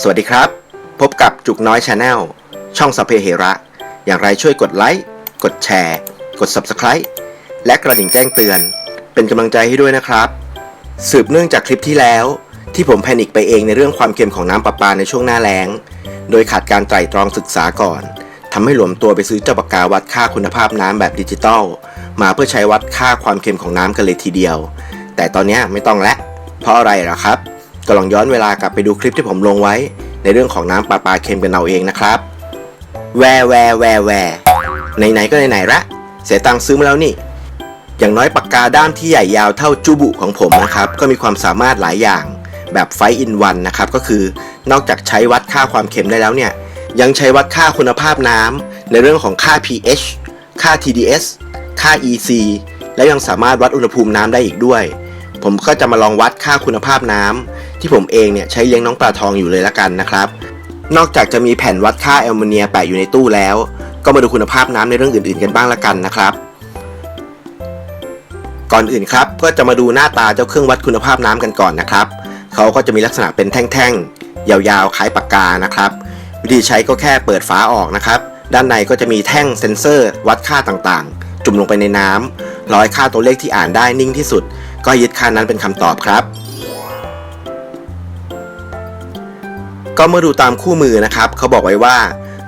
สวัสดีครับ พบกับจุกน้อยชาแนลช่องสเพเหระ อย่างไรช่วยกดไลค์ กดแชร์ กด Subscribe และกระดิ่งแจ้งเตือน เป็นกำลังใจให้ด้วยนะครับ สืบเนื่องจากคลิปที่แล้ว ที่ผมแพนิคไปเองในเรื่องความเค็มของน้ำประปาในช่วงหน้าแล้ง โดยขาดการไตร่ตรองศึกษาก่อนทำให้หลวมตัวไปซื้อเจ้าปากกาวัดค่าคุณภาพน้ำแบบดิจิตอลมาเพื่อใช้วัดค่าความเค็มของน้ำกันเลยทีเดียว แต่ตอนนี้ไม่ต้องแล้วเพราะอะไรล่ะครับ ก็ลองย้อนเวลากลับไปดูคลิปที่ผมลงไว้ ในเรื่องของน้ำประปาเค็มกันเอาเองนะครับแวแวแวแวไหนๆก็ไหนๆละเสียตังค์ซื้อมาแล้วนี่ อย่างน้อยปากกาด้ามที่ใหญ่ยาวเท่าจูบุของผมนะครับ ก็มีความสามารถหลายอย่าง แบบไฟอินวันนะครับ ก็คือนอกจากใช้วัดค่าความเค็มได้แล้วเนี่ย ยังใช้วัดค่าคุณภาพน้ำในเรื่องของค่า pH ค่า TDS ค่า EC และยังสามารถวัดอุณหภูมิน้ำได้อีกด้วย ผมก็จะมาลองวัดค่าคุณภาพน้ำ ที่ผมเองเนี่ยใช้เลี้ยงน้องปลาทองอยู่เลยละกันนะครับ นอกจากจะมีแผ่นวัดค่าแอลโมเนียแปะอยู่ในตู้แล้ว ก็มาดูคุณภาพน้ำในเรื่องอื่นๆกันบ้างละกันนะครับ ก่อนอื่นครับก็จะมาดูหน้าตาเจ้าเครื่องวัดคุณภาพน้ำกันก่อนนะครับเขาก็จะมีลักษณะเป็นแท่งๆ ยาวๆคล้ายปากกานะครับ วิธีใช้ก็แค่เปิดฝาออกนะครับ ด้านในก็จะมีแท่งเซ็นเซอร์ วัดค่าต่างๆ จุ่มลงไปในน้ำร้อยค่าตัวเลขที่อ่านได้นิ่งที่สุด ก็ยึดค่านั้นเป็นคำตอบครับ ก็เมื่อดูตามคู่มือนะครับเขาบอกไว้ว่า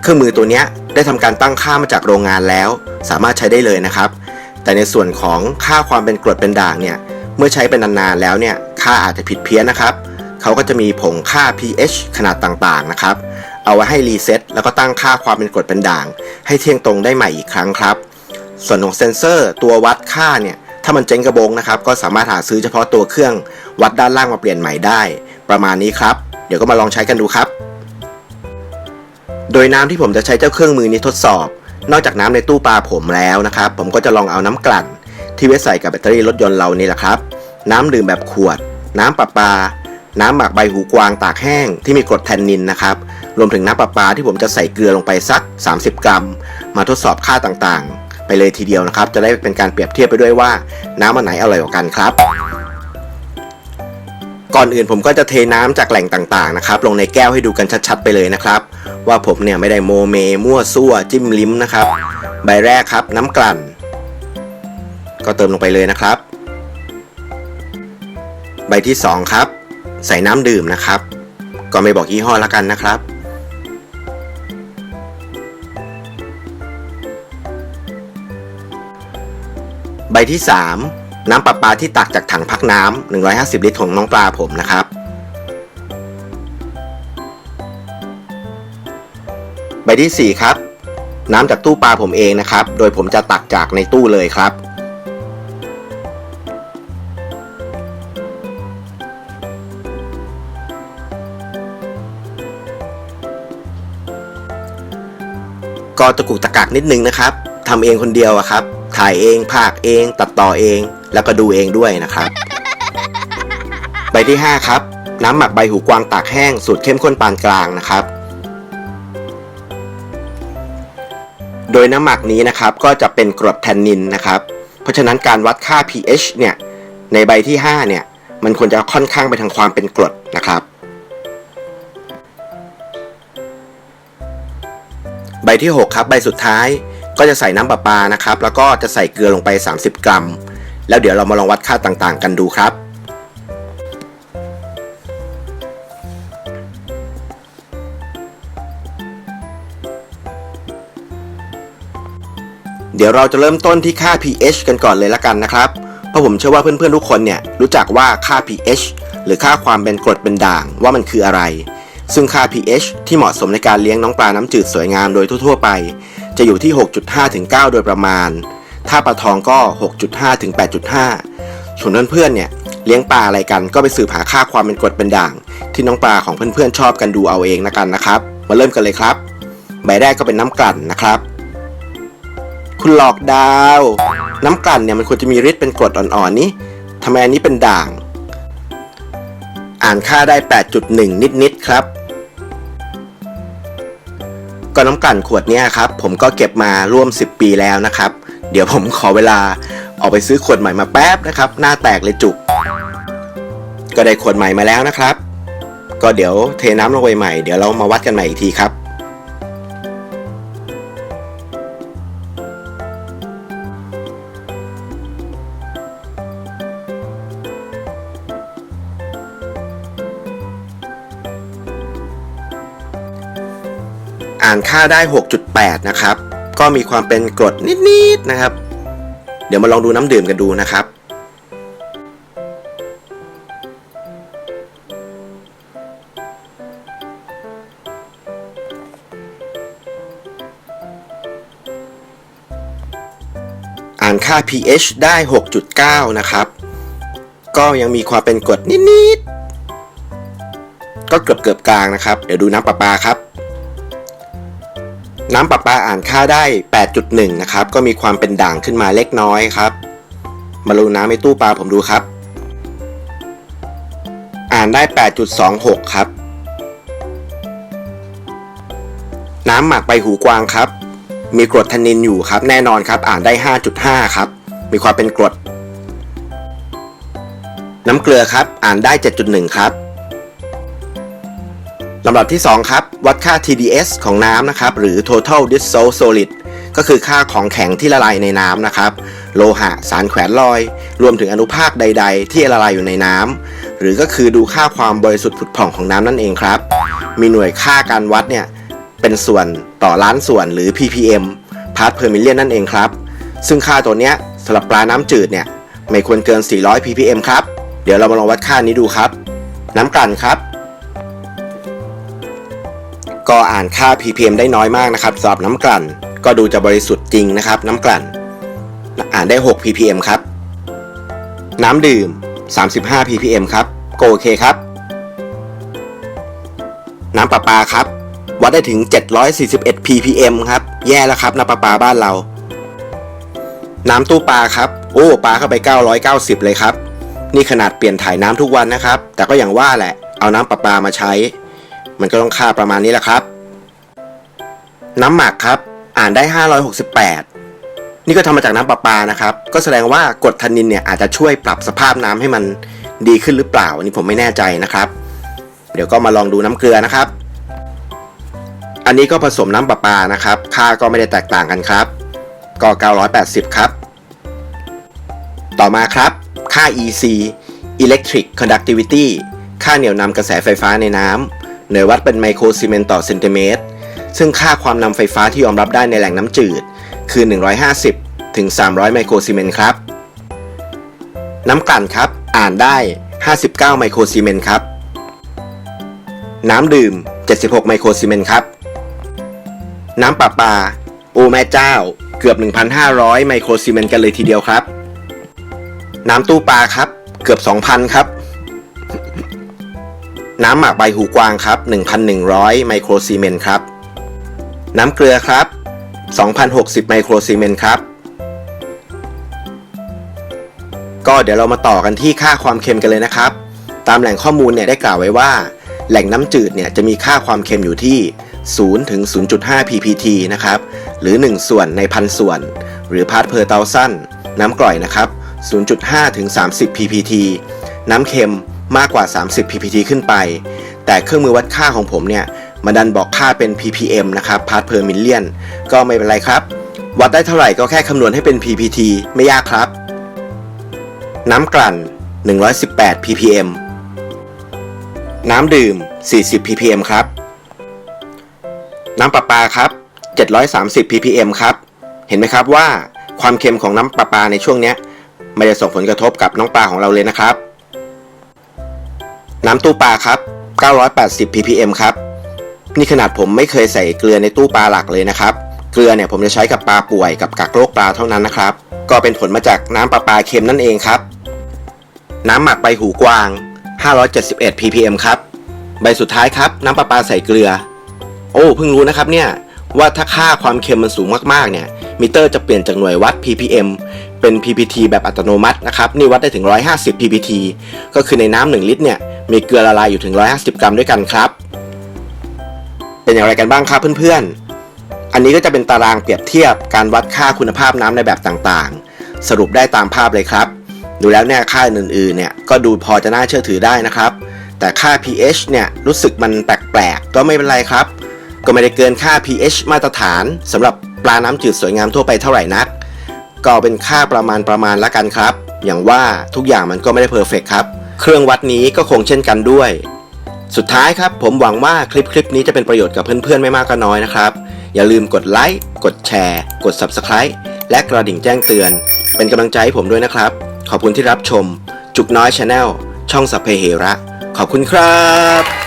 เครื่องมือตัวนี้ได้ทำการตั้งค่ามาจากโรงงานแล้ว สามารถใช้ได้เลยนะครับ แต่ในส่วนของค่าความเป็นกรดเป็นด่างเนี่ยเมื่อใช้เป็นนานๆแล้วเนี่ยค่าอาจจะผิดเพี้ยนนะครับเขาก็จะมีผงค่า pH ขนาดต่างๆนะครับเอาไว้ให้รีเซ็ตแล้วก็ตั้งค่าความเป็นกรดเป็นด่าง ให้เที่ยงตรงได้ใหม่อีกครั้งครับ ส่วนของเซนเซอร์ตัววัดค่าเนี่ยถ้ามันเจ๊งกระบงนะครับก็สามารถหาซื้อเฉพาะตัวเครื่อง วัดด้านล่างมาเปลี่ยนใหม่ได้ ประมาณนี้ครับ เดี๋ยวก็มาลองใช้กันดูครับ โดยน้ำที่ผมจะใช้เจ้าเครื่องมือนี้ทดสอบ นอกจากน้ำในตู้ปลาผมแล้วนะครับ ผมก็จะลองเอาน้ำกลั่น ที่ไว้ใส่กับแบตเตอรี่รถยนต์เรานี่แหละครับ น้ำดื่มแบบขวด น้ำประปา น้ำหมักใบหูกวางตากแห้ง ที่มีกรดแทนนินนะครับ รวมถึงน้ำประปาที่ผมจะใส่เกลือลงไปสัก 30 กรัม มาทดสอบค่าต่างๆ ไปเลยทีเดียวนะครับ จะได้เป็นการเปรียบเทียบไปด้วยว่า น้ำอันไหนอร่อยกว่ากันครับ ก่อนอื่นผมก็จะเทน้ำจากแหล่งต่างๆนะครับลงในแก้วให้ดูกันชัดๆไปเลยนะครับ ว่าผมเนี่ยไม่ได้โมเมมั่วซั่วจิ้มลิ้มนะครับ ใบแรกครับ น้ำกลั่น ก็เติมลงไปเลยนะครับ ใบที่ 2 ครับ ใส่น้ำดื่มนะครับ ก็ไม่บอกยี่ห้อแล้วกันนะครับ ใบที่ 3 น้ำประปาที่ตักจากถังพักน้ำ 150 ลิตรของน้องปลาผมนะครับ ใบที่ 4 ครับ น้ำจากตู้ปลาผมเองนะครับ โดยผมจะตักจากในตู้เลยครับ ก็ตะกุกตะกักนิดนึงนะครับทำเองคนเดียวอะครับ ถ่ายเองภาคเอง ตัดต่อเอง แล้วก็ดูเองด้วยนะครับ ใบที่ 5 ครับ น้ำหมักใบหูกวางตากแห้งสูตรเข้มข้นปานกลางนะครับ โดยน้ำหมักนี้นะครับก็จะเป็นกรดแทนนินนะครับ เพราะฉะนั้นการวัดค่า pH เนี่ยในใบที่ 5 เนี่ย มันควรจะค่อนข้างไปทางความเป็นกรดนะครับ ใบที่ 6 ครับ ใบสุดท้ายก็จะใส่น้ำประปานะครับ แล้วก็จะใส่เกลือลงไป 30 กรัม แล้วเดี๋ยวเรามาลองวัดค่าต่างๆ กันดูครับเดี๋ยวเราจะเริ่มต้นที่ค่า pH กันก่อนเลยละกันนะครับ เพราะผมเชื่อว่าเพื่อนๆทุกคนเนี่ยรู้จักว่าค่า pH หรือค่าความเป็นกรดเป็นด่างว่ามันคืออะไร ซึ่งค่า pH ที่เหมาะสมในการเลี้ยงน้องปลาน้ำจืดสวยงามโดยทั่วๆไป จะอยู่ที่ 6.5 ถึง 9 โดยประมาณ ถ้าปลาทองก็ 6.5 ถึง 8.5 ส่วนเพื่อนๆเนี่ยเลี้ยงปลาอะไรกันก็ไปสืบหาค่าความเป็นกรดเป็นด่าง ที่น้องปลาของเพื่อนๆชอบกันดูเอาเองนะกันนะครับ มาเริ่มกันเลยครับ ใบแรกก็เป็นน้ำกลั่นนะครับ คุณหลอกดาว น้ำกลั่นเนี่ยมันควรจะมีฤทธิ์เป็นกรดอ่อนๆนี่ทำไมอันนี้เป็นด่าง อ่านค่าได้ 8.1 นิดๆครับก็น้ำกลั่นขวดนี้ครับผมก็เก็บมาร่วม 10 ปีแล้วนะครับ เดี๋ยวผมขอเวลาออกไปซื้อขวดใหม่มาแป๊บนะครับ หน้าแตกเลยจุก ก็ได้ขวดใหม่มาแล้วนะครับ ก็เดี๋ยวเทน้ำลงไปใหม่เดี๋ยวเรามาวัดกันใหม่อีกทีครับ อ่านค่าได้ 6.8 นะครับ ก็มีความเป็นกรดนิดๆนะครับ เดี๋ยวมาลองดูน้ำดื่มกันดูนะครับอ่านค่า pH ได้ 6.9 นะครับ ก็ยังมีความเป็นกรดนิดๆ ก็เกือบเกือบกลางนะครับ เดี๋ยวดูน้ำประปาครับ น้ำประปาอ่านค่าได้ 8.1 นะครับ ก็มีความเป็นด่างขึ้นมาเล็กน้อยครับ มาดูน้ำในตู้ปลาผมดูครับ อ่านได้ 8.26 ครับ น้ำหมักใบหูกวางครับ มีกรดทนนินอยู่ครับ แน่นอนครับ อ่านได้ 5.5 ครับ มีความเป็นกรด น้ำเกลือครับ อ่านได้ 7.1 ครับ ลำดับที่ 2 ครับ วัดค่า TDS ของน้ำนะครับ หรือ Total Dissolved Solid ก็คือค่าของแข็งที่ละลายในน้ำนะครับ โลหะ สารแขวนลอย รวมถึงอนุภาคใด ๆ ที่ละลายอยู่ในน้ำหรือก็คือดูค่าความบริสุทธิ์ผุดผ่องของน้ำนั่นเองครับ มีหน่วยค่าการวัดเนี่ยเป็นส่วนต่อล้านส่วนหรือ ppm part per million นั่นเองครับ ซึ่งค่าตัวเนี้ยสำหรับปลาน้ำจืดเนี่ยไม่ควรเกิน 400 ppm ครับ เดี๋ยวเรามาลองวัดค่านี้ดูครับ น้ำกลั่นครับ ก็อ่านค่า ppm ได้น้อยมากนะครับสำหรับน้ำกลั่น ก็ดูจะบริสุทธิ์จริงนะครับน้ำกลั่น อ่านได้ 6 ppm ครับ น้ำดื่ม 35 ppm ครับก็โอเคครับ น้ำประปาครับ วัดได้ถึง 741 ppm ครับ แย่แล้วครับน้ำประปาบ้านเรา น้ำตู้ปลาครับ โอ้ปลาเข้าไป 990 เลยครับ นี่ขนาดเปลี่ยนถ่ายน้ำทุกวันนะครับ แต่ก็อย่างว่าแหละ เอาน้ำประปามาใช้ มันก็ต้องค่าประมาณนี้แหละครับ น้ำหมักครับ อ่านได้ 568 นี่ก็ทำมาจากน้ำประปานะครับ ก็แสดงว่ากรดทันนินเนี่ยอาจจะช่วยปรับสภาพน้ำให้มันดีขึ้นหรือเปล่าอันนี้ผมไม่แน่ใจนะครับ เดี๋ยวก็มาลองดูน้ำเกลือนะครับ อันนี้ก็ผสมน้ำประปานะครับ ค่าก็ไม่ได้แตกต่างกันครับ ก็ 980 ครับ ต่อมาครับ ค่า EC Electric Conductivity ค่าเหนี่ยวนำกระแสไฟฟ้าในน้ำ หน่วยวัดเป็นไมโครซีเมนต์ต่อเซนติเมตร ซึ่งค่าความนำไฟฟ้าที่ยอมรับได้ในแหล่งน้ำจืด คือ 150 ถึง 300 ไมโครซีเมนต์ครับ น้ำกลั่นครับ อ่านได้ 59 ไมโครซีเมนต์ครับ น้ำดื่ม 76 ไมโครซีเมนต์ครับ น้ำประปา โอแม่เจ้า เกือบ 1,500 ไมโครซีเมนต์กันเลยทีเดียวครับ น้ำตู้ปลาครับ เกือบ 2,000 ครับ น้ำหมักใบหูกวางครับ 1,100 ไมโครซีเมนต์ครับ น้ำเกลือครับ 2,060 ไมโครซีเมนต์ครับ ก็เดี๋ยวเรามาต่อกันที่ค่าความเค็มกันเลยนะครับ ตามแหล่งข้อมูลเนี่ยได้กล่าวไว้ว่า แหล่งน้ำจืดเนี่ยจะมีค่าความเค็มอยู่ที่ 0 ถึง 0.5 ppt นะครับ หรือ 1 ส่วนในพันส่วน หรือ part per thousand น้ำกร่อยนะครับ 0.5 ถึง 30 ppt น้ำเค็ม มากกว่า 30 ppt ขึ้นไป แต่เครื่องมือวัดค่าของผมเนี่ยมาดันบอกค่าเป็น ppm นะครับ part per million ก็ไม่เป็นไรครับ วัดได้เท่าไหร่ก็แค่คำนวณให้เป็น ppt ไม่ยากครับ น้ำกลั่น 118 ppm น้ำดื่ม 40 ppm ครับ น้ำประปาครับ 730 ppm ครับ เห็นไหมครับว่าความเค็มของน้ำประปาในช่วงนี้ไม่ได้ส่งผลกระทบกับน้องปลาของเราเลยนะครับ น้ำตู้ปลาครับ 980 ppm ครับ นี่ขนาดผมไม่เคยใส่เกลือในตู้ปลาหลักเลยนะครับ เกลือเนี่ยผมจะใช้กับปลาป่วยกับกักโรคปลาเท่านั้นนะครับ ก็เป็นผลมาจากน้ำประปลาเค็มนั่นเองครับ น้ำหมักใบหูกวาง 571 ppm ครับ ใบสุดท้ายครับ น้ำประปลาใส่เกลือ โอ้เพิ่งรู้นะครับเนี่ยว่าถ้าค่าความเค็มมันสูงมากๆเนี่ยมิเตอร์จะเปลี่ยนจากหน่วยวัด ppm เป็น ppt แบบอัตโนมัตินะครับ นี่วัดได้ถึง 150 ppt ก็คือในน้ำ1ลิตรเนี่ย มีเกลือละลายอยู่ถึง 150 กรัมด้วยกันครับ เป็นอย่างไรกันบ้างครับเพื่อนๆ อันนี้ก็จะเป็นตารางเปรียบเทียบการวัดค่าคุณภาพน้ำในแบบต่างๆ สรุปได้ตามภาพเลยครับ ดูแล้วเนี่ยค่าอื่นๆเนี่ยก็ดูพอจะน่าเชื่อถือได้นะครับ แต่ค่า pH เนี่ยรู้สึกมันแปลกๆ ก็ไม่เป็นไรครับ ก็ไม่ได้เกินค่า pH มาตรฐานสำหรับปลาน้ำจืดสวยงามทั่วไปเท่าไหร่นัก ก็เป็นค่าประมาณประมาณละกันครับ อย่างว่าทุกอย่างมันก็ไม่ได้เพอร์เฟกครับ เครื่องวัดนี้ก็คงเช่นกันด้วย สุดท้ายครับ ผมหวังว่าคลิปคลิปนี้จะเป็นประโยชน์กับเพื่อนๆ ไม่มากก็น้อยนะครับ อย่าลืมกดไลค์ กดแชร์ กด Subscribe และกระดิ่งแจ้งเตือน เป็นกำลังใจให้ผมด้วยนะครับ ขอบคุณที่รับชม จุกน้อยชาแนลช่องสัพเพเหระ ขอบคุณครับ